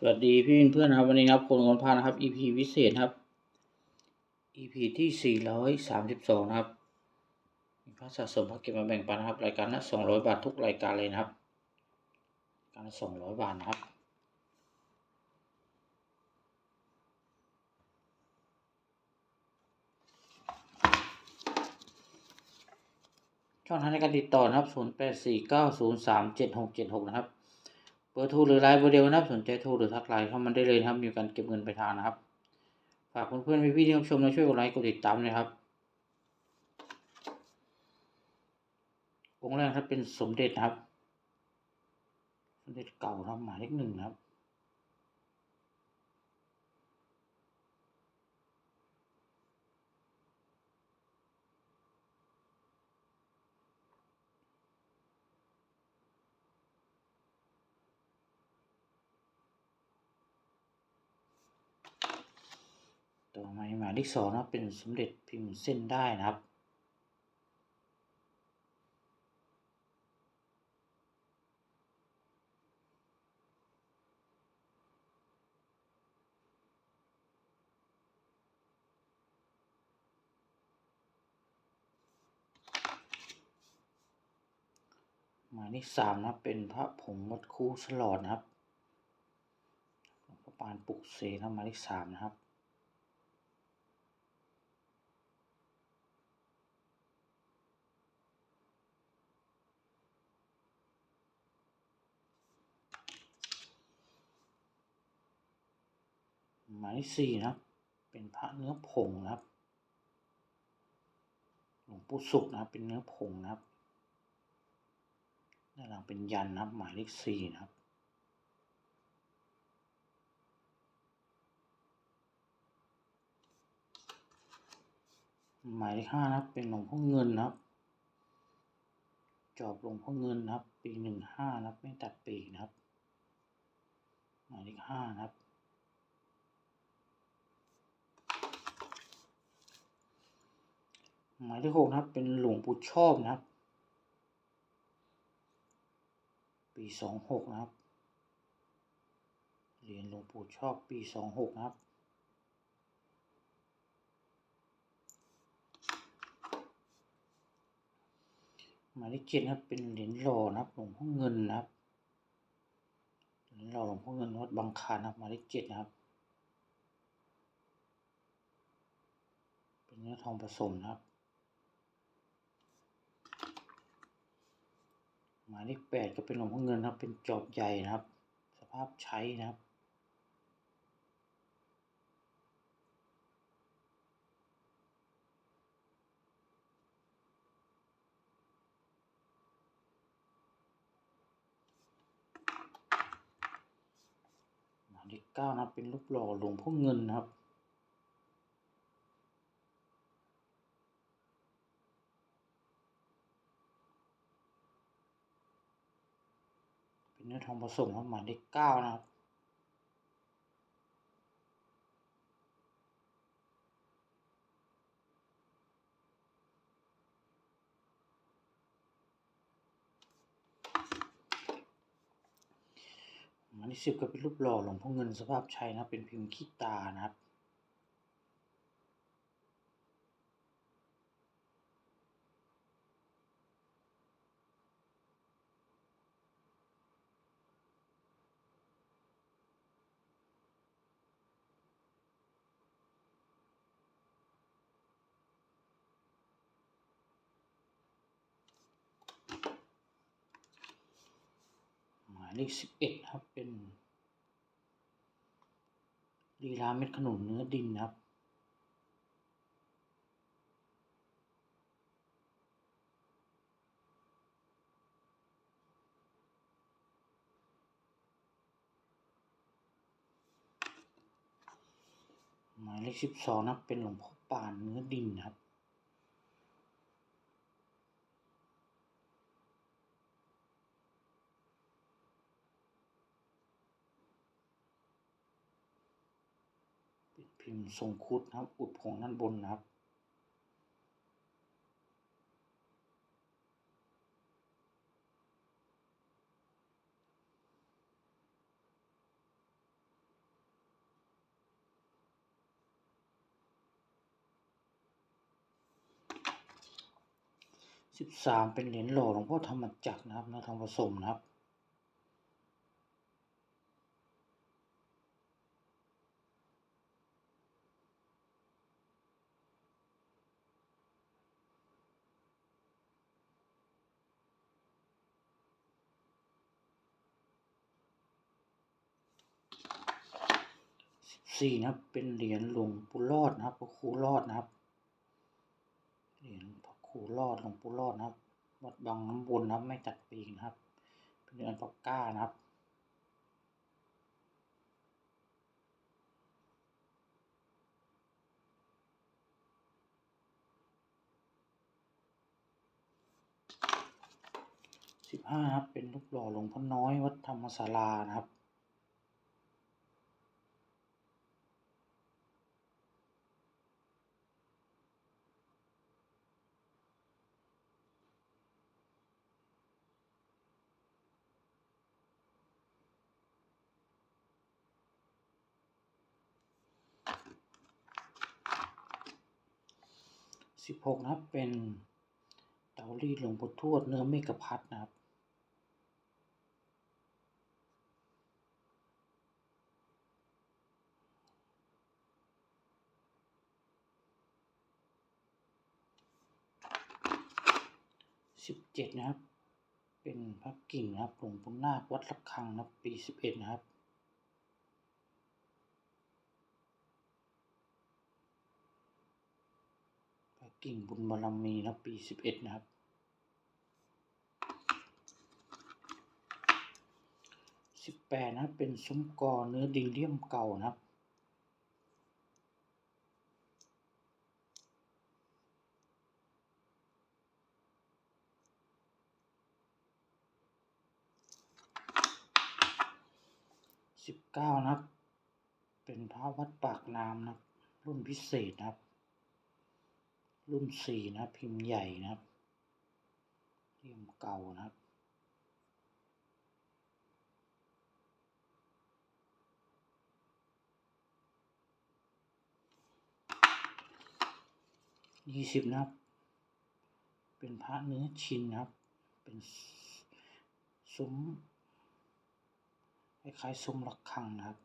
สวัสดีพี่เพื่อนนะครับวันนี้ครับคนคนพานะครับ EP พิเศษครับ EP ที่432นะครับมีพระสะสมพระเก็บมาแบ่งปันครับรายการละ200บาททุกรายการเลยนะครับรายการละ200บาทนะครับช่องทางในการติดต่อนะครับ 0849037676 นะครับ บอร์โทรหรือไลน์เบอร์เดียวนะครับ สนใจโทรหรือทักไลน์เข้ามาได้เลยครับ มีการเก็บเงินไปทางนะครับ ฝากเพื่อนๆพี่ๆที่รับชมและช่วยกดไลค์กดติดตามนะครับ องค์แรกครับเป็นสมเด็จครับ สมเด็จเก่าครับหมายเลขหนึ่งครับ ต่อมาหมายเลขสองนะเป็นสมเด็จพิมพ์เส้นได้นะครับหมายเลขสามนะเป็นพระผงวัดคูฉลอดนะครับหลวงพ่อปานปลุกเสนะหมายเลขสามนะครับ หมายเลขสี่นะครับ เป็นพระเนื้อผงนะครับ หลวงปู่สุขนะครับ เป็นเนื้อผงนะครับด้านหลังเป็นยันนะครับ หมายเลขสี่นะครับหมายเลขห้านะครับ เป็นหลวงพ่อเงินนะครับ จอบหลวงพ่อเงินนะครับ ปีหนึ่งห้านะครับ ไม่ตัดปีนะครับ หมายเลขห้านะครับ หมายเลขหกนะครับ เป็นหลวงปู่ชอบนะครับ ปีสองหกนะครับ เหรียญหลวงปู่ชอบปีสองหกนะครับ หมายเลขเจ็ดนะครับ เป็นเหรียญหล่อนะครับ หลวงพ่อเงินนะครับเหรียญหล่อหลวงพ่อเงินวัดบางคานนะครับหมายเลขเจ็ดนะครับ เป็นเนื้อทองผสมนะครับ หมายเลขแปดก็เป็นหลวงพ่อเงินครับ เป็นจอบใหญ่นะครับ สภาพใช้นะครับหมายเลขเก้านะเป็นรูปหล่อหลวงพ่อเงินนะครับ เป็นเนื้อทอง ผสมครับหมายเลขเก้านะครับหมายเลขสิบก็เป็นรูปหล่อหลวงพ่อเงินสภาพชัยนะเป็นพิมพ์ขี้ตานะครับ เลขสิบเอ็ดครับเป็นลีลาเม็ดขนุนเนื้อดินครับ หมายเลขสิบสองนะครับเป็นหลวงพ่อปานเนื้อดินครับิมพ์ทรงคุดนะครับ อุดผงด้านบนนะครับ สิบสามเป็นเหรียญหล่อหลวงพ่อธรรมจักรนะครับนะรรมผสมนะครับ สี่นะครับ เป็นเหรียญหลวงปู่รอดนะครับพระครูรอดนะครับเหรียญพระครูรอดหลวงปู่รอดนะครับวัดบางน้ำวนนะครับ ไม่ตัดปีกนะครับ เป็นเหรียญปากก้านะครับสิบห้าครับเป็นรูปหล่อหลวงพ่อน้อยวัดธรรมศาลานะครับ สิบหกนะครับเป็นเตารีดหลวงปู่ทวดเนื้อเมกะพัดนะครับสิบเจ็ดนะครับ เป็นพระกิ่งนะครับหลวงปู่นาควัดระฆังนะครับปีสิบเอ็ดนะครับ พระ กิ่งบุญบารมีนะปีสิบเอ็ดนะครับ สิบแปดนะเป็นซุ้มกอเนื้อดินเลี่ยมเก่านะครับ สิบเก้านะครับ เป็นพระวัดปากน้ำนะครับ รุ่นพิเศษนะครับ รุ่นสี่นะพิมพ์ใหญ่นะครับเลี่ยมเก่านะครับยี่สิบนะครับ เป็นพระเนื้อชินนะครับ เป็นซุ้มคล้ายๆซุ้มระฆังนะครับ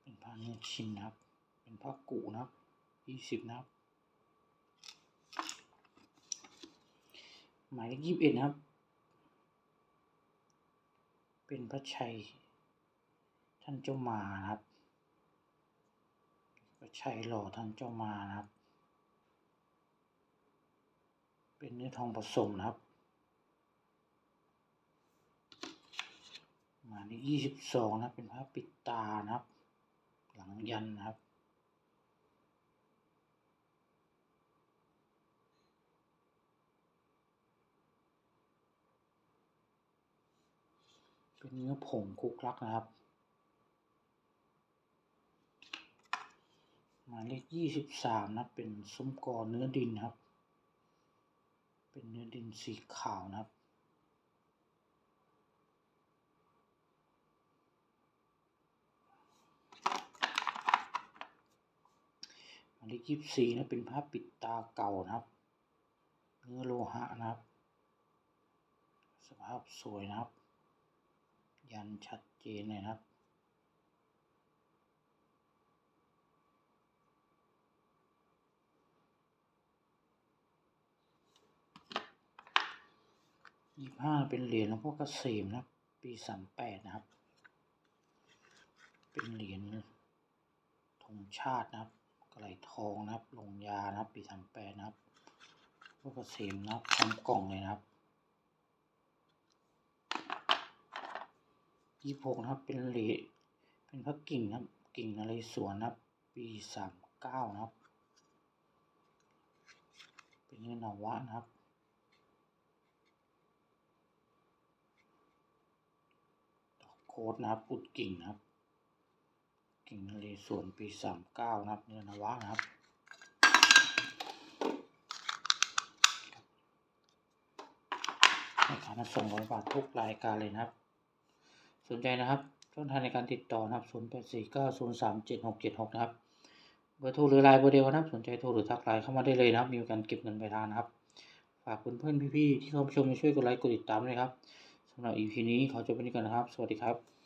เป็นพระเนื้อชินนะครับ เป็นพระกุนะครับ ยี่สิบนะครับ หมายเลขยี่สิบเอ็ดนะครับ เป็นพระชัย ท่านเจ้ามานะครับ พระชัยหล่อท่านเจ้ามานะครับ เป็นเนื้อทองผสมนะครับ หมายเลขยี่สิบสองนะครับเป็นพระปิดตานะครับ หลังยันนะครับ เป็นเนื้อผงคุกลักนะครับ หมายเลขยี่สิบสามนะเป็นซุ้มกอเนื้อดินครับ เป็นเนื้อดินสีขาวนะครับหมายเลขยี่สิบสี่นะเป็นผ้าปิดตาเก่านะครับ เนื้อโลหะนะครับ สภาพสวยนะครับ ยันชัดเจนเลยนะครับ ยี่ห้าเป็นเหรียญหลวงพ่อเกษมนะครับ ปีสามแปดนะครับ เป็นเหรียญธงชาตินะครับกระไหลทองนะครับลงยานะครับ ปีสามแปดนะครับหลวงพ่อเกษมนะครับพร้อมกล่องเลยนะครับ ยี่หกนะครับ เป็นเหรียญเป็นพระกิ่งนะครับ กิ่งนเรศวรนะครับ ปีสามเก้านะครับ เป็นเนื้อนวะนะครับดอกโคดนะครับปุดกิ่งนะครับ กิ่งนเรศวรปีสามเก้านะครับเนื้อนวะนะครับราคาสองร้อยบาททุกรายการเลยนะครับ สนใจนะครับช่องทางในการติดต่อนะครับ 0 8 4 9 0 3 7 6 7 6 นะครับ เบอร์โทรหรือไลน์เบอร์เดียวนะครับ สนใจโทรหรือทักไลน์เข้ามาได้เลยนะครับ มีการเก็บเงินปลายทางนะครับ ฝากเพื่อนๆพี่ๆที่เข้ามาชมช่วยกดไลค์กดติดตามด้วยครับสำหรับ EP นี้ขอจบไปนี้ก่อนนะครับ สวัสดีครับ